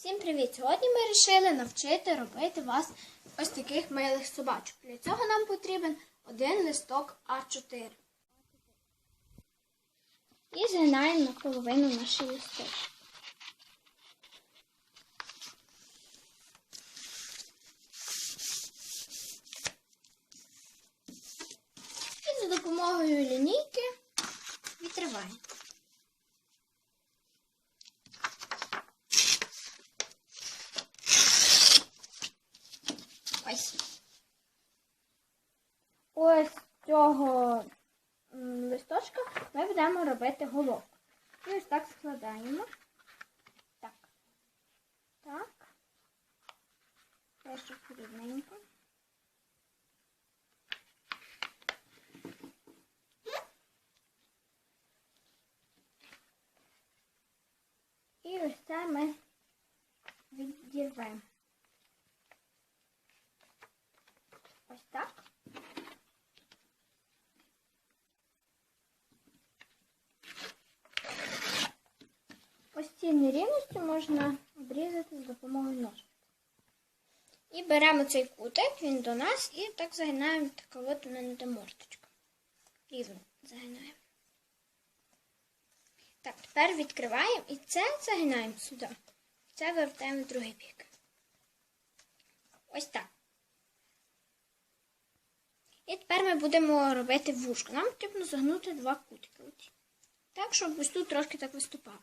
Всім привіт! Сьогодні ми вирішили навчити робити вас ось таких милих собачок. Для цього нам потрібен один листок А4. І згинаємо наполовину наші листочки. І за допомогою лінійки відриваємо. Ось. З цього листочка ми будемо робити головку. І ось так складаємо. Так. Так. Теж рівненько. І ось це ми відірвемо. Ось так. Ось ці нерівності можна обрізати з допомогою ножиць. І беремо цей кутик, він до нас, і так загинаємо, така от у мене. Рівно загинаємо. Так, тепер відкриваємо і це загинаємо сюди. Це вертаємо в другий бік. Ось так. І тепер ми будемо робити вушко. Нам потрібно загнути два кутики. Так, щоб ось тут трошки так виступало.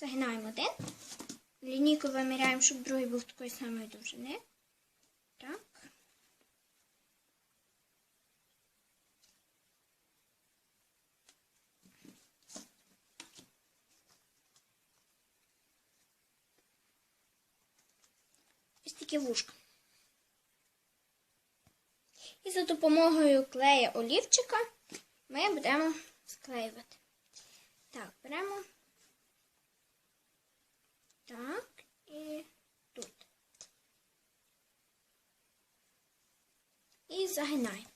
Загинаємо один. Лінійку виміряємо, щоб другий був такої самої довжини. Так. Ось таке вушко. І за допомогою клея олівчика ми будемо склеювати. Так, беремо так і тут. І загинаємо.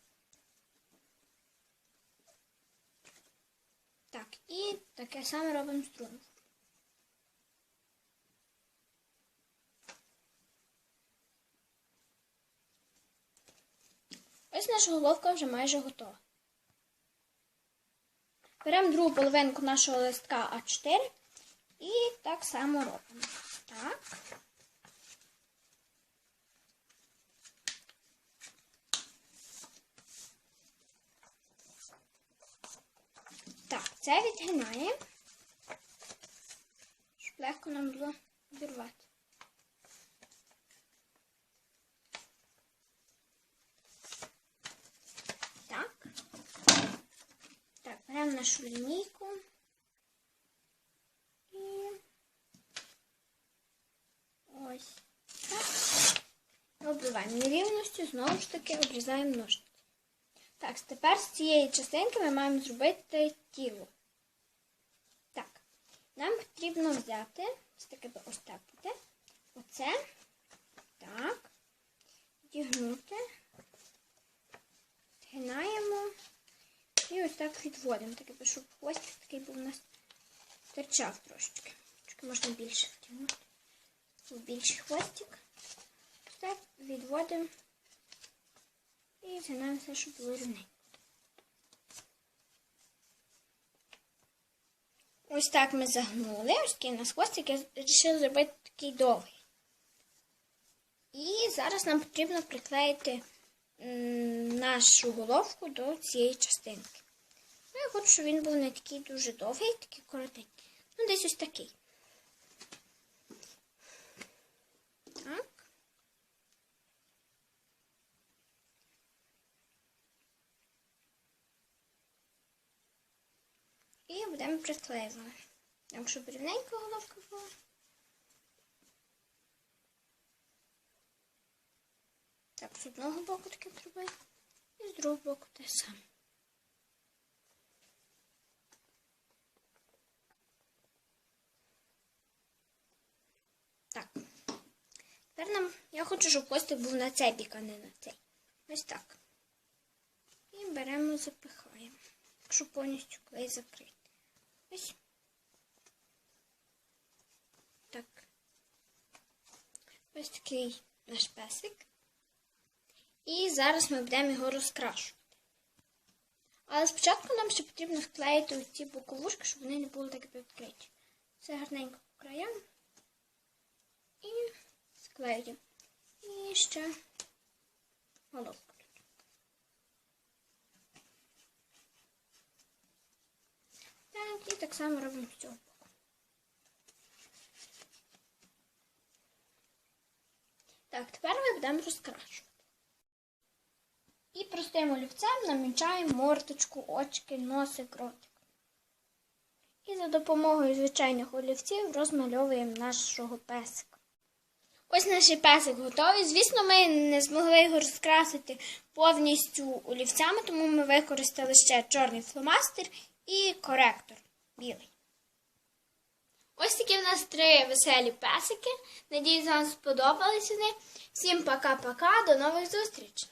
Так, і таке саме робимо другим. Ось наша головка вже майже готова. Беремо другу половинку нашого листка А4 і так само робимо. Так. Так, це відгинаємо, щоб легко нам було обірвати. Так. Так, беремо нашу лінійку. І ось так. Обриваємо нерівності, знову ж таки обрізаємо ножниці. Так, тепер з цієї частинки ми маємо зробити тіло. Так, нам потрібно взяти, ось таке ось. Оце. Так. Дігнути. Згинаємо. І ось так відводимо, таке, щоб хвостик такий був у нас торчав трошечки. Трошки можна більше втягнути. Більший хвостик. Так відводимо і згинаємо щоб було рівненько. Ось так ми загнули. Ось такий у нас хвостик. Я вирішила зробити такий довгий. І зараз нам потрібно приклеїти нашу головку до цієї частинки. Ну, я хочу, щоб він був не такий дуже довгий, такий коротенький. Ну, десь ось такий. Так. І будемо приклеювати. Так, щоб рівненька головка була. Так, з одного боку таке зробити. І з другого боку те саме. Так. Тепер нам я хочу, щоб хвостик був на цей бік, а не на цей. Ось так. І беремо, запихаємо, щоб повністю клей закрити. Ось. Так. Ось такий наш песик. І зараз ми будемо його розкрашувати. Але спочатку нам ще потрібно склеїти ось ці боковушки, щоб вони не були так відкриті. Все гарненько по краям. І склеюємо. І ще головку. тут. Так, само робимо з цього боку. Так, тепер ми будемо розкрашувати. І простим олівцем намічаємо мордочку, очки, носик, ротик. І за допомогою звичайних олівців розмальовуємо нашого песика. Ось наш песик готовий. Звісно, ми не змогли його розкрасити повністю олівцями, тому ми використали ще чорний фломастер і коректор білий. Ось такі в нас три веселі песики. Надіюсь, вам сподобались вони. Всім пока-пока, до нових зустрічей!